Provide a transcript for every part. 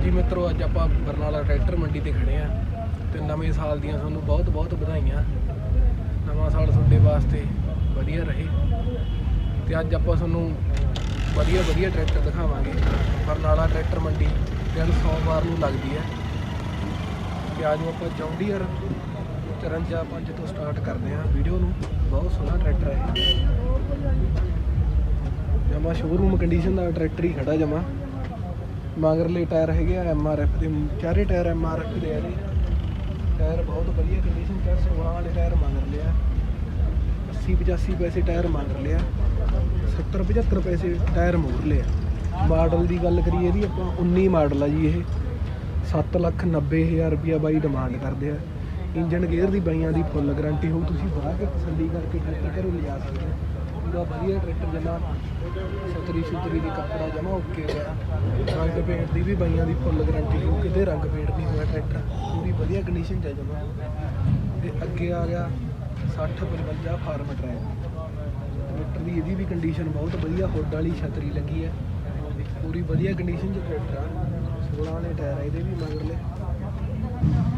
ਹਾਂਜੀ ਮਿੱਤਰੋ, ਅੱਜ ਆਪਾਂ ਬਰਨਾਲਾ ਟਰੈਕਟਰ ਮੰਡੀ ਤੇ ਖੜੇ ਆ ਤੇ ਨਵੇਂ ਸਾਲ ਦੀਆਂ ਤੁਹਾਨੂੰ ਬਹੁਤ ਬਹੁਤ ਵਧਾਈਆਂ। ਨਵਾਂ ਸਾਲ ਤੁਹਾਡੇ ਵਾਸਤੇ ਵਧੀਆ ਰਹੇ ਤੇ ਅੱਜ ਆਪਾਂ ਤੁਹਾਨੂੰ ਵਧੀਆ ਵਧੀਆ ਟਰੈਕਟਰ ਦਿਖਾਵਾਂਗੇ। ਬਰਨਾਲਾ ਟਰੈਕਟਰ ਮੰਡੀ ਦਿਨ ਸੋਮਵਾਰ ਨੂੰ ਲੱਗਦੀ ਹੈ। ਤੇ ਅੱਜ ਆਪਾਂ ਜੌਂਡੀਅਰ 54 ਤੋਂ ਸਟਾਰਟ ਕਰਦੇ ਹਾਂ ਵੀਡੀਓ ਨੂੰ। ਬਹੁਤ ਸੋਹਣਾ ਟਰੈਕਟਰ ਹੈ। ਜਮਾ ਸ਼ੋਰੂਮ ਕੰਡੀਸ਼ਨ ਦਾ ਟਰੈਕਟਰ ਹੀ ਖੜਾ ਜਮਾ। ਮਗਰਲੇ ਟਾਇਰ ਹੈਗੇ ਆ ਐਮ ਆਰ ਐਫ ਦੇ, ਚਾਰੇ ਟਾਇਰ ਐਮ ਆਰ ਐਫ ਦੇ ਆ ਜੀ। ਟਾਇਰ ਬਹੁਤ ਵਧੀਆ ਕੰਡੀਸ਼ਨ ਚ ਆ 16 ਵਾਲੇ ਟਾਇਰ ਮਗਰਲੇ ਆ। 80 85 ਪੈਸੇ ਟਾਇਰ ਮਗਰਲੇ ਆ। 70 75 ਪੈਸੇ ਟਾਇਰ ਮੂਰਲੇ ਆ। ਮਾਡਲ ਦੀ ਗੱਲ ਕਰੀਏ ਇਹਦੀ, ਆਪਾਂ 19 ਮਾਡਲ ਆ ਜੀ ਇਹ। 7 ਲੱਖ 90 ਹਜ਼ਾਰ ਰੁਪਿਆ ਬਾਈ ਡਿਮਾਂਡ ਕਰਦੇ ਆ। ਇੰਜਨ ਗੇਅਰ ਦੀ ਬਾਈਆਂ ਦੀ ਫੁੱਲ ਗਾਰੰਟੀ ਹੋਊ, ਤੁਸੀਂ ਬਾਹਰ ਕੇ ਤਸੱਲੀ ਕਰਕੇ ਟਰੈਕਟਰ ਘਰੋਂ ਲਿਜਾ ਸਕਦੇ ਹੋ। ਪੂਰਾ ਵਧੀਆ ਟਰੈਕਟਰ ਜਮਾ ਸਤਰੀ ਸੁਤਰੀ ਦੀ ਕੱਪੜਾ ਜਮਾ ਓਕੇ ਹੋਇਆ। ਰੰਗ ਪੇਂਟ ਦੀ ਵੀ ਬਾਈਆਂ ਦੀ ਫੁੱਲ ਗਾਰੰਟੀ ਹੋਊ ਕਿਤੇ ਰੰਗ ਪੇਂਟ ਨਹੀਂ ਹੋਇਆ ਟਰੈਕਟਰ। ਪੂਰੀ ਵਧੀਆ ਕੰਡੀਸ਼ਨ ਚ ਹੈ ਜਮਾ। ਤੇ ਅੱਗੇ ਆ ਗਿਆ 60 55 ਫਾਰਮ ਟਰੈਕ ਟਰੈਕਟਰ ਦੀ ਇਹਦੀ ਵੀ ਕੰਡੀਸ਼ਨ ਬਹੁਤ ਵਧੀਆ ਹੁੱਡ ਵਾਲੀ ਛਤਰੀ ਲੱਗੀ ਹੈ। ਪੂਰੀ ਵਧੀਆ ਕੰਡੀਸ਼ਨ ਚ ਟਰੈਕਟਰ ਆ। 16 ਵਾਲੇ ਟਾਇਰ ਇਹਦੇ ਵੀ ਮਗਰਲੇ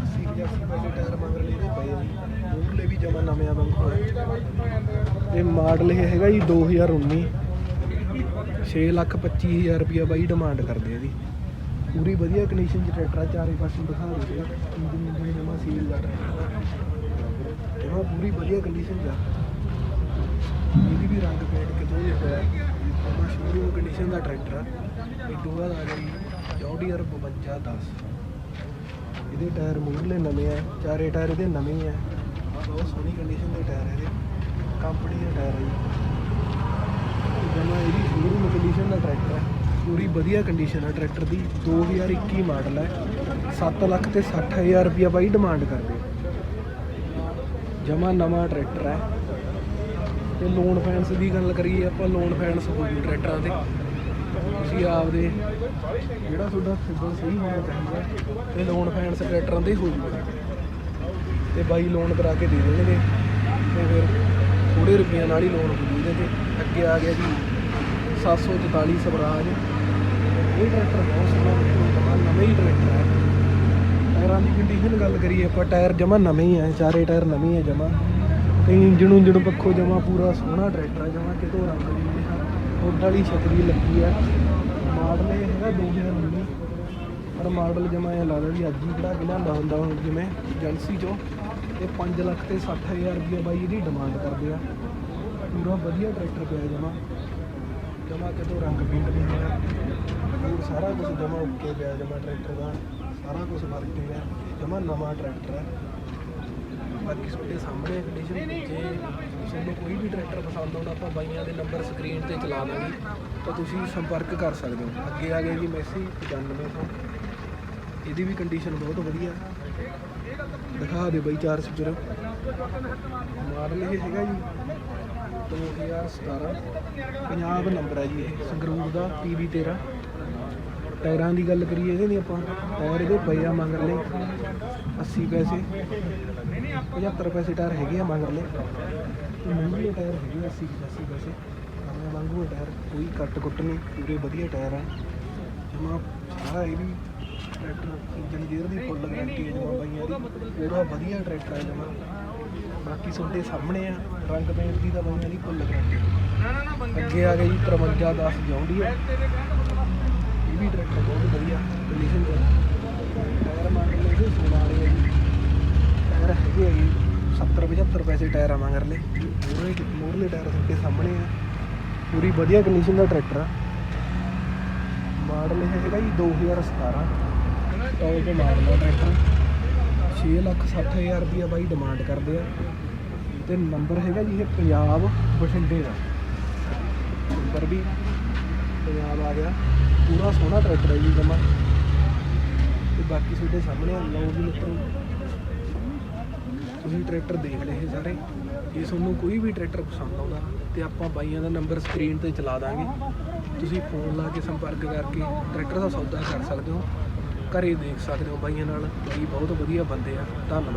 80 85 ਵਾਲੇ ਟਾਇਰ ਮਗਰਲੇ ਇਹਦੇ ਪਏ ਆ ਮੂਹਰਲੇ ਵੀ ਜਮਾ ਨਵੇਂ ਆ ਵਾਂਗੂ ਇਹ ਮਾਡਲ ਇਹ ਹੈਗਾ ਜੀ 2019 6 ਲੱਖ 25 ਹਜ਼ਾਰ ਰੁਪਇਆ ਬਾਈ ਡਿਮਾਂਡ ਕਰਦੇ ਆ ਇਹਦੀ ਪੂਰੀ ਵਧੀਆ ਕੰਡੀਸ਼ਨ ਚ ਟਰੈਕਟਰ ਆ, ਚਾਰੇ ਪਾਸੇ ਦਿਖਾ ਦਿੰਦੇ ਆ ਇੰਜਨ ਇੰਜਨ ਜਮਾ ਸੀਲ ਦਾ ਜਮਾ ਪੂਰੀ ਵਧੀਆ ਕੰਡੀਸ਼ਨ ਚ ਆ। ਇਹਦੀ ਵੀ ਰੰਗ ਪੇਂਟ ਕਿਤੋਂ ਨਹੀਂ ਹੋਇਆ। ਜਮਾ ਕੰਡੀਸ਼ਨ ਦਾ ਟਰੈਕਟਰ ਆ। ਇਹ ਤੋਂ ਬਾਅਦ ਆ ਗਈ ਜੌਡੀਅਰ 5210 ਇਹਦੇ ਟਾਇਰ ਮੂਹਰਲੇ ਨਵੇਂ ਆ, ਚਾਰੇ ਟਾਇਰ ਇਹਦੇ ਨਵੇਂ ਹੀ ਆ। ਬਹੁਤ ਸੋਹਣੀ ਕੰਡੀਸ਼ਨ ਦੇ ਟਾਇਰ ਇਹਦੇ। ਕੰਪਨੀ ਦੇ ਟਾਇਰ ਹੈ ਜੀ। ਜਮਾ ਇਹਦੀ ਸ਼ੋਰੂਮ ਕੰਡੀਸ਼ਨ ਦਾ ਟਰੈਕਟਰ ਹੈ। ਪੂਰੀ ਵਧੀਆ ਕੰਡੀਸ਼ਨ ਹੈ ਟਰੈਕਟਰ ਦੀ। 2021 ਮਾਡਲ ਹੈ। 7 ਲੱਖ ਤੇ 60000 ਰੁਪਇਆ ਬਾਈ ਡਿਮਾਂਡ ਕਰਦੇ। ਜਮਾ ਨਵਾਂ ਟਰੈਕਟਰ ਹੈ। ਤੇ ਲੋਨ ਫਾਈਨੈਂਸ ਦੀ ਗੱਲ ਕਰੀਏ, ਆਪਾਂ ਲੋਨ ਫਾਈਨੈਂਸ ਹੋ ਜੂ ਟਰੈਕਟਰਾਂ 'ਤੇ। ਤੁਸੀਂ ਆਪਦੇ ਜਿਹੜਾ ਤੁਹਾਡਾ ਸਿਬਲ ਸਹੀ ਹੋਣਾ ਚਾਹੀਦਾ ਤੇ ਲੋਨ ਫਾਈਨੈਂਸ ਟਰੈਕਟਰਾਂ ਦੇ ਹੀ ਹੋ ਜੂਗਾ। ਤੇ ਬਾਈ ਲੋਨ ਕਰਾ ਕੇ ਦੇ ਦੇਣਗੇ। ਤੇ ਫਿਰ ਥੋੜੇ ਰੁਪਈਆ ਨਾਲ ਹੀ ਲੋਨ ਹੁੰਦੀ ਜੂ ਇਹਦੇ ਤੇ ਅੱਗੇ ਆ ਗਿਆ ਜੀ 744 ਸਵਰਾਜ। ਇਹ ਟਰੈਕਟਰ ਬਹੁਤ ਸੋਹਣਾ ਜਮਾ ਨਵੇਂ ਹੀ ਟਰੈਕਟਰ ਹੈ। ਟਾਇਰਾਂ ਦੀ ਕੰਡੀਸ਼ਨ ਗੱਲ ਕਰੀਏ ਆਪਾਂ, ਟਾਇਰ ਜਮਾ ਨਵੇਂ ਹੀ ਆ ਚਾਰੇ ਟਾਇਰ ਨਵੇਂ ਹੀ ਆ ਜਮਾ। ਤੇ ਇੰਜਣ ਉਂਜਣ ਪੱਖੋਂ ਜਮਾ ਪੂਰਾ ਸੋਹਣਾ ਟਰੈਕਟਰ ਹੈ ਜਮਾ ਕਿਤੋਂ ਰੰਗ ਨਹੀਂ ਹੁੱਡ ਵਾਲੀ ਛਤਰੀ ਲੱਗੀ ਆ। ਮਾਡਲ ਇਹ ਹੈਗਾ 2019 ਪਰ ਮਾਡਲ ਜਮਾ ਇਹ ਲੱਗਦਾ ਵੀ ਅੱਜ ਹੀ ਕਿਹੜਾ ਕਿ ਲਿਆਂਦਾ ਹੁੰਦਾ ਹੁਣ ਜਿਵੇਂ ਏਜੰਸੀ ਚੋਂ। ਇਹ 5 ਲੱਖ ਤੇ 60000 ਰੁਪਏ ਬਾਈ ਇਹਦੀ ਡਿਮਾਂਡ ਕਰਦੇ ਆ। ਪੂਰਾ ਵਧੀਆ ਟਰੈਕਟਰ ਪਿਆ ਜਮਾ। ਜਮਾ ਕਿਤੋਂ ਰੰਗ ਪੇਂਟ ਨਹੀਂ ਹੋਇਆ। ਹੋਰ ਸਾਰਾ ਕੁਝ ਜਮਾ ਓਕੇ ਪਿਆ ਜਮਾ ਟਰੈਕਟਰ ਦਾ। ਸਾਰਾ ਕੁਝ ਵਰਕਿੰਗ ਹੈ। ਜਮਾ ਨਵਾਂ ਟਰੈਕਟਰ ਹੈ। ਬਾਕੀ ਤੁਹਾਡੇ ਸਾਹਮਣੇ ਕੰਡੀਸ਼ਨ ਜੇ ਤੁਹਾਨੂੰ ਕੋਈ ਵੀ ਟਰੈਕਟਰ ਪਸੰਦ ਆਉਂਦਾ ਆਪਾਂ ਬਾਈਆਂ ਦੇ ਨੰਬਰ ਸਕਰੀਨ ਤੇ ਚਲਾ ਦਾਂਗੇ। ਤਾਂ ਤੁਸੀਂ ਸੰਪਰਕ ਕਰ ਸਕਦੇ ਹੋ। ਅੱਗੇ ਆ ਗਿਆ ਜੀ ਮੈਸੀ 95 ਤੋਂ। ਇਹਦੀ ਵੀ ਕੰਡੀਸ਼ਨ ਬਹੁਤ ਵਧੀਆ। ਦਿਖਾ ਦੇ ਬਾਈ ਚਾਰ ਸਪੀਕਰ ਮਾਡਲ ਇਹ ਹੈਗਾ ਜੀ 2017 ਪੰਜਾਬ ਨੰਬਰ ਹੈ ਜੀ ਇਹ, ਸੰਗਰੂਰ ਦਾ PB 13 ਟਾਇਰਾਂ ਦੀ ਗੱਲ ਕਰੀਏ ਇਹਦੇ ਨਹੀਂ ਆਪਾਂ, ਟਾਇਰ ਇਹਦੇ ਪਏ ਆ ਮਗਰਲੇ। 80 ਪੈਸੇ 75 ਪੈਸੇ ਟਾਇਰ ਹੈਗੇ ਆ ਮਗਰਲੇ। ਤੇ ਮਹਿੰਗੇ ਟਾਇਰ ਹੈਗੇ ਆ 80 85 ਪੈਸੇ। ਨਵੇਂ ਵਾਂਗੂ ਟਾਇਰ ਕੋਈ ਕੱਟ ਕੁੱਟ ਨਹੀਂ, ਪੂਰੇ ਵਧੀਆ ਟਾਇਰ ਆ। ਜਮਾ ਸਾਰਾ ਇਹ ਵੀ ਟਰੈਕਟਰ ਇੰਜਨ ਗੇਅਰ ਦੀ ਫੁੱਲ ਗਾਰੰਟੀ ਹੈ ਜਮਾ ਬਾਈਆਂ ਦੀ, ਪੂਰਾ ਵਧੀਆ ਟਰੈਕਟਰ ਹੈ ਜਮਾ। ਬਾਕੀ ਤੁਹਾਡੇ ਸਾਹਮਣੇ ਆ, ਰੰਗ ਪੇਂਟ ਦੀ ਤਾਂ ਬਾਈਆਂ ਦੀ ਫੁੱਲ ਗਾਰੰਟੀ ਅੱਗੇ ਆ ਗਿਆ ਜੀ 53 10 ਜੌਂਡੀ ਹੈ ਇਹ ਵੀ ਟਰੈਕਟਰ ਬਹੁਤ ਵਧੀਆ ਕੰਡੀਸ਼ਨ ਦਾ ਟਾਇਰ ਮੰਗ ਲਏ 16 ਵਾਲੇ ਆ ਟਾਇਰ ਹੈਗੇ ਹੈ ਜੀ 70 75 ਪੈਸੇ ਟਾਇਰ ਆ ਮਗਰਲੇ ਮੂਹਰੇ ਮੂਹਰਲੇ ਟਾਇਰ ਤੁਹਾਡੇ ਸਾਹਮਣੇ ਆ। ਪੂਰੀ ਵਧੀਆ ਕੰਡੀਸ਼ਨ ਦਾ ਟਰੈਕਟਰ ਆ। ਮਾਡਲ ਇਹ ਹੈਗਾ ਜੀ 2017 ਟੌਪ ਦੇ ਮਾਡਲ ਦਾ ਟਰੈਕਟਰ। 6 ਲੱਖ 60 ਹਜ਼ਾਰ ਰੁਪਇਆ ਬਾਈ ਡਿਮਾਂਡ ਕਰਦੇ ਆ। ਤੇ ਨੰਬਰ ਹੈਗਾ ਜੀ ਇਹ ਪੰਜਾਬ ਬਠਿੰਡੇ ਦਾ। ਨੰਬਰ ਵੀ ਪੰਜਾਬ ਆ ਗਿਆ। ਪੂਰਾ ਸੋਹਣਾ ਟਰੈਕਟਰ ਹੈ ਜੀ ਜਮਾ। ਤੇ ਬਾਕੀ ਤੁਹਾਡੇ ਸਾਹਮਣੇ ਆ, ਲਓ ਵੀ ਮਿੱਤਰੋ। ਤੁਸੀਂ ਟਰੈਕਟਰ ਦੇਖ ਲਏ ਸਾਰੇ। ਜੇ ਤੁਹਾਨੂੰ ਕੋਈ ਵੀ ਟਰੈਕਟਰ ਪਸੰਦ ਆਉਂਦਾ ਤੇ ਆਪਾਂ ਬਾਈਆਂ ਦਾ ਨੰਬਰ ਸਕਰੀਨ ਤੇ ਚਲਾ ਦਾਂਗੇ। ਤੁਸੀਂ ਫੋਨ ਲਾ ਕੇ ਸੰਪਰਕ ਕਰਕੇ ਟਰੈਕਟਰ ਦਾ ਸੌਦਾ ਕਰ ਸਕਦੇ ਹੋ। ਘਰੇ ਦੇਖ ਸਕਦੇ ਹੋ ਬਾਈਆਂ ਨਾਲ। ਬਾਈ ਬਹੁਤ ਵਧੀਆ ਬੰਦੇ ਆ। ਧੰਨਵਾਦ।